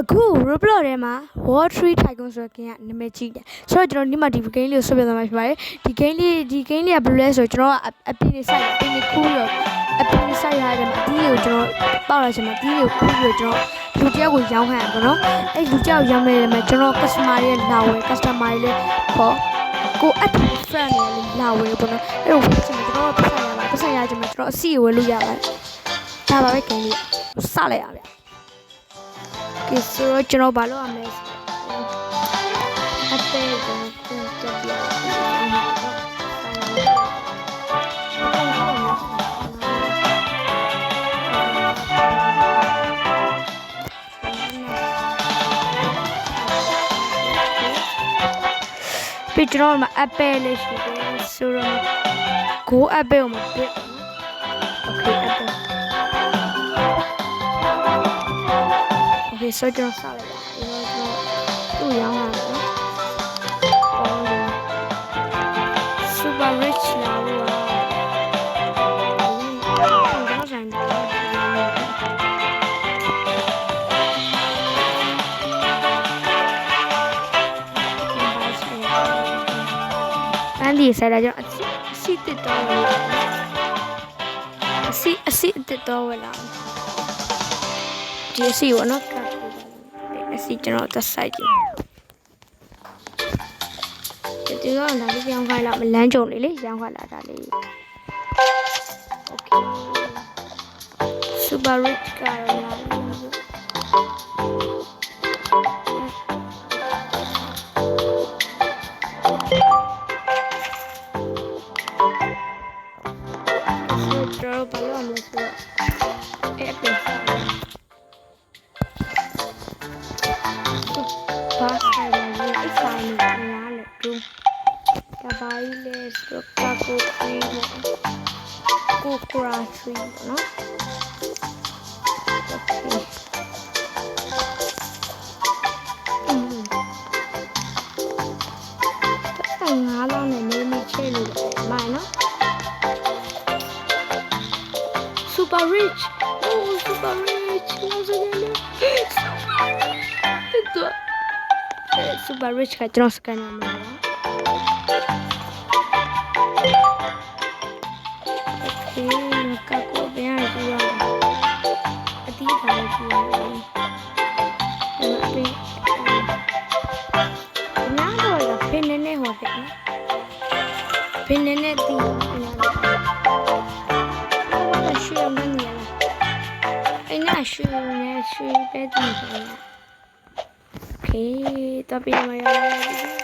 အခု Roblox ထဲမှာ War Tree Tycoon ဆိုတဲ့ game ကနာမည်ကြီးတယ်ဆိုတော့ကျွန်တော်ဒီမှာဒီ game လေးကိုဆွဲပြသွားမှာဖြစ်ပါတယ်ဒီ game လေးဒီ game လေးကဘယ်လိုလဲဆိုတော့ကျွန်တော်ကအပင်းနေဆိုင်အပင်းနေခူးပြီးတော့အပင်းနေဆိုင်ရတဲ့မှာဒီကိုကျွန်တော်ပေါက်လာချင်မှာဒီကိုခူးပြီးတော့ကျွန်တော်လူတယောက်ကိုရောင်းခိုင်းရပါတော့အဲ့လူတယောက်ရောင်းနေတယ်မှာကျွန်တော် customer တွေလာဝယ် customer တွေလည်းခေါ်ကိုအပ်တဲ့ friend တွေလည်းလာဝယ်ပေါ့နော်အဲ့လိုဝယ်ချင်မှာကျွန်တော်ပတ်ဆိုင်ရပါပတ်ဆိုင်ရချင်မှာကျွန်တော်အစီဝယ်လို့ရပါတယ်ဒါပါပဲ game လေးစလိုက်ရပါဗျာ It's original balloon amazing. Bitte nochmal abbellen, ich will das so. Go abbellen, bitte. Okay. porque soy otro sabe. Y el otro uy ahora ¿no? super rich now Andy será yo así, así te todo así así te todo el y así bueno စီအစီတစ်တော့ဝယ်လာအစီအစီတစ်တော့ဝယ်လာဒီအစီကိုနော်ကတ်အစီကျွန်တော်သက်ဆိုင်ကြည့်ဒီကတော့ဒါလေးရောင်းခိုင်းလာမလန်းကြုံလေးလေရောင်းခိုင်းလာတာလေး Okay super rich ကတော့လာ kukuracıyım bunu. No. Super rich! Oh, super rich! Nossa! Super rich! Super rich! Super rich! Super rich! Super rich! Benim macaco ben ayudando. A ti te ayudando. Nada, olha, penene, olha. Penene, ti. Agora şu yamanıyla. Ne şu ne şu bedmiyim. Okay, tabii ama ya.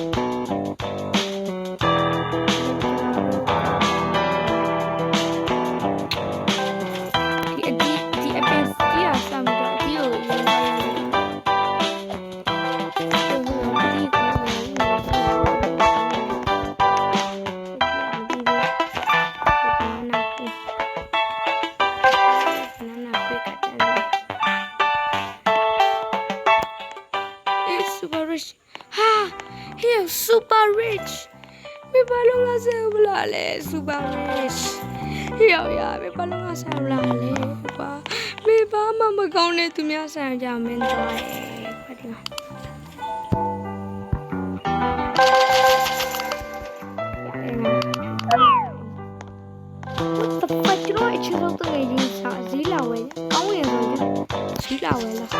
မေဘာလုံးကဆဲဘလာလဲ super rich ရောက်ရမေဘာလုံးကဆဲဘလာလဲကွာမေဘာမှမကောင်းတဲ့သူများဆံကြမင်းသွားရဲ့ခွက်ဒီမှာတပတ်ကျွန်တော်အချစ်ဆုံးတကယ်ကြီးစာဈေးလာဝယ်ကောင်းဝင်ဆိုရင်ဈေးလာဝယ်လား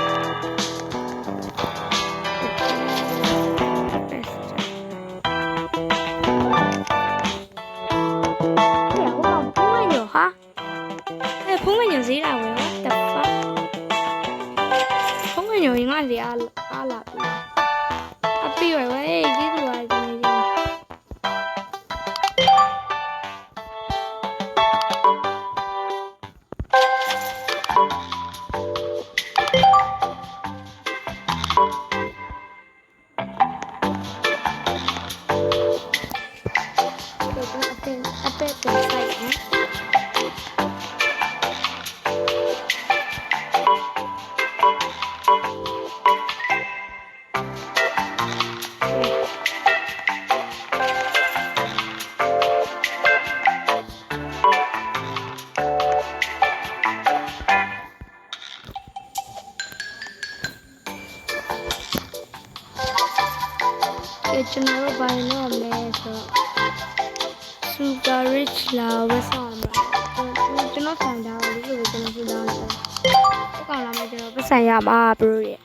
ကောင်းလာမှကျွန်တော်ပတ်ဆိုင်ရမှာဘရိုရဲ့။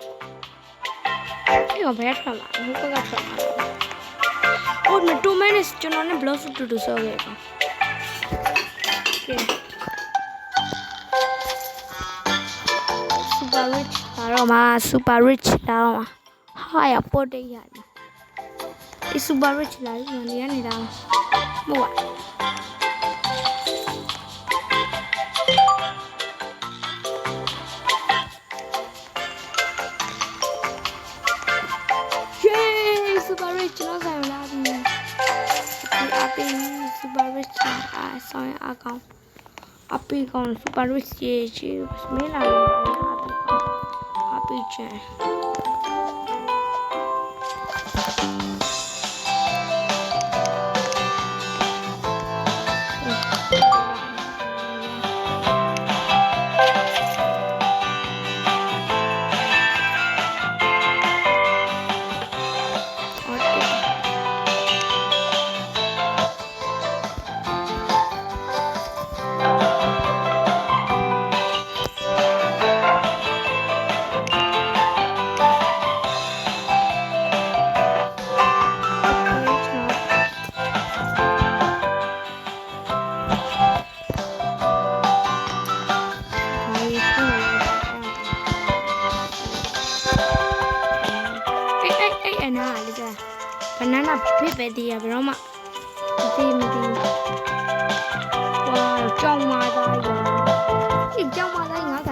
ဒီကဘယ်ထွက်လာလဲ။ဘုကကထွက်လာတယ်။ဟို2 minutes ကျွန်တော်နဲ့ block တူတူဆော့ခဲ့ပါ။ကဲ super rich လာတော့မှာ super rich လာတော့မှာဟာရပေါ်တိတ်ရတယ်ဒီ super rich လာပြီးနေရနေတာ Şimdi konu super Rusya'ya çeviriyoruz. Melan. Abi.？banana ဖြစ်ပဲတည်ရဘယ်တော့မှမတည်မတည်ဝါကြောင်မာသားရဒီကြောင်မာသားငါက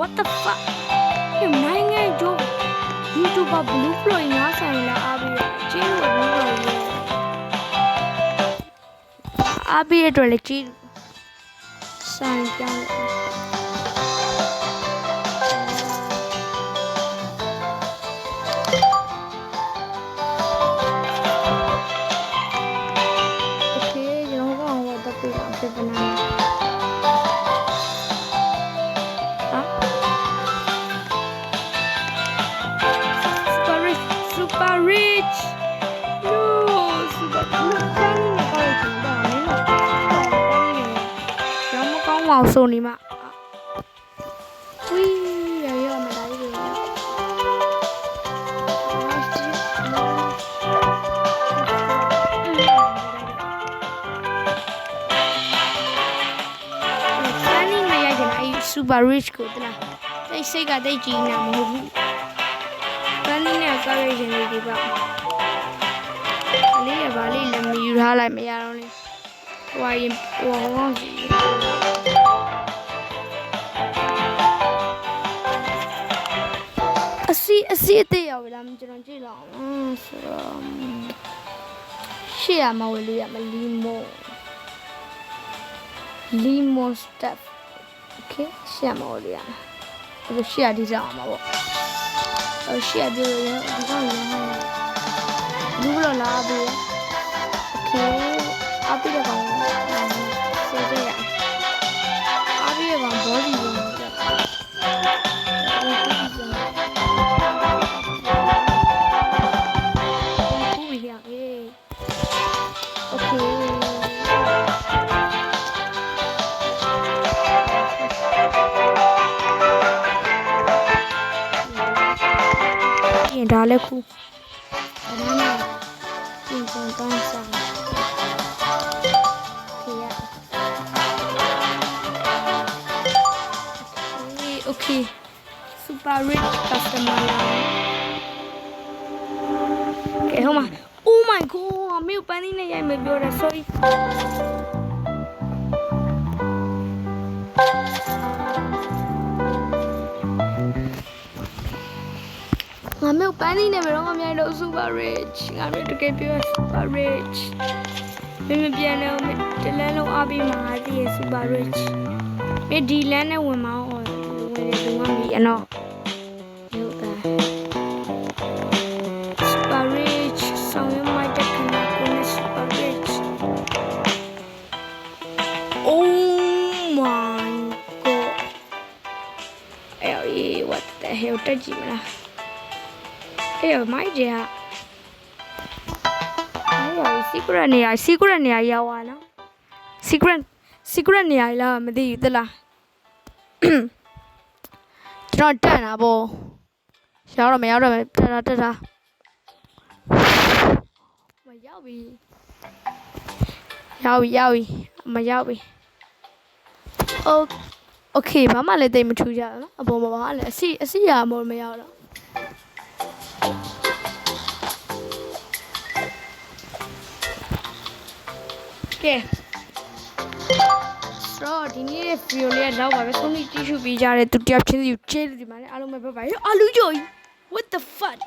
what the fuck ဒီနိုင်ငံကျိုး YouTuber ဘလူးဘလို့ငါဆိုင်လာအားပြီးတော့ကျင်းလို့ဘလူးဘလို့အားပြီးတဲ့အတွက်လည်းကျင်းဆိုင်ကြောင်း ရောမကောင်းပါဘူးဆိုနေမှာဝီးရရမတိုင်းရတန်းနေမရကြဘူး super rich ကိုတလားတိတ်စိတ်ကတိတ်ကြီးနေမှာမဟုတ်ဘူး တ န်းနေနဲ့ကားရိတ်ရှင်လေးဒီပါလေးရပါလေးလည်းမယူထားလိုက်မရတော့လေဟိုရင်ဟိုဟောင်းစီ အစီအစီအသေးရောက်ပြီလားကျွန်တော်ကြည့်လောက်အောင်ဆိုတော့ရှေ့ရမဝယ်လို့ရမလီမိုလီမိုစတက်โอเคရှေ့ရမဝယ်လို့ရမယ်အဲ့ရှေ့ရဒီကြောင်အောင်ပါပေါ့အဲ့ရှေ့ရဒီလိုရဒီကောင်ရဟောင်းလူဘလောလာပြီโอเคအပိတဲ့ကောင်စေကြရအပိတဲ့ကောင်ဘောဒီလို့တက်ကူ นี่ดาเลยคูอันนั้นจริงๆต้องสั่งเคียโอเค super rich customer โอเคเข้ามา oh my god မေပန်းနေနဲ့ရိုက်မပြောတာ sorry ငါမျိုးပန်းနေနဲ့ဘယ်တော့မှမရိုက်လို့ super rich ငါမျိုးတကယ်ပြော super rich မင်းမပြန်တော့မတလန်းလုံးအားပေးမှာငါသိရ super rich မင်းဒီလန်းနဲ့ဝင်မအောင်ဝင်တယ်သူကမီအနော် တက်ကြည့်မလားအေးမိုက်ကြအဲ့ရ secret နေရာ secret နေရာရောက်သွားနော် secret secret နေရာလားမသိဘူးသလားကျွန်တော်တက်တာပေါ့ရောက်တော့မရောက်တော့မယ်တက်တာတက်တာမရောက်ပြီရောက်ပြီရောက်ပြီမရောက်ပြီโอ โอเคဘာမှလည်းတိတ်မထူးကြဘူးနော်အပေါ်မှာဘာလဲအစီအစီရမို့မရောက်တော့ ကဲဆိုတော့ဒီနေ့ရဲ့ video လေးကတော့ပါပဲဆုံးဖြတ်ကြည့်ရှုပေးကြတဲ့သူတယောက်ချင်းစီကိုကျေးဇူးတင်ပါတယ်အားလုံးပဲဘိုင်ဘိုင်အာလူဂျို what the fuck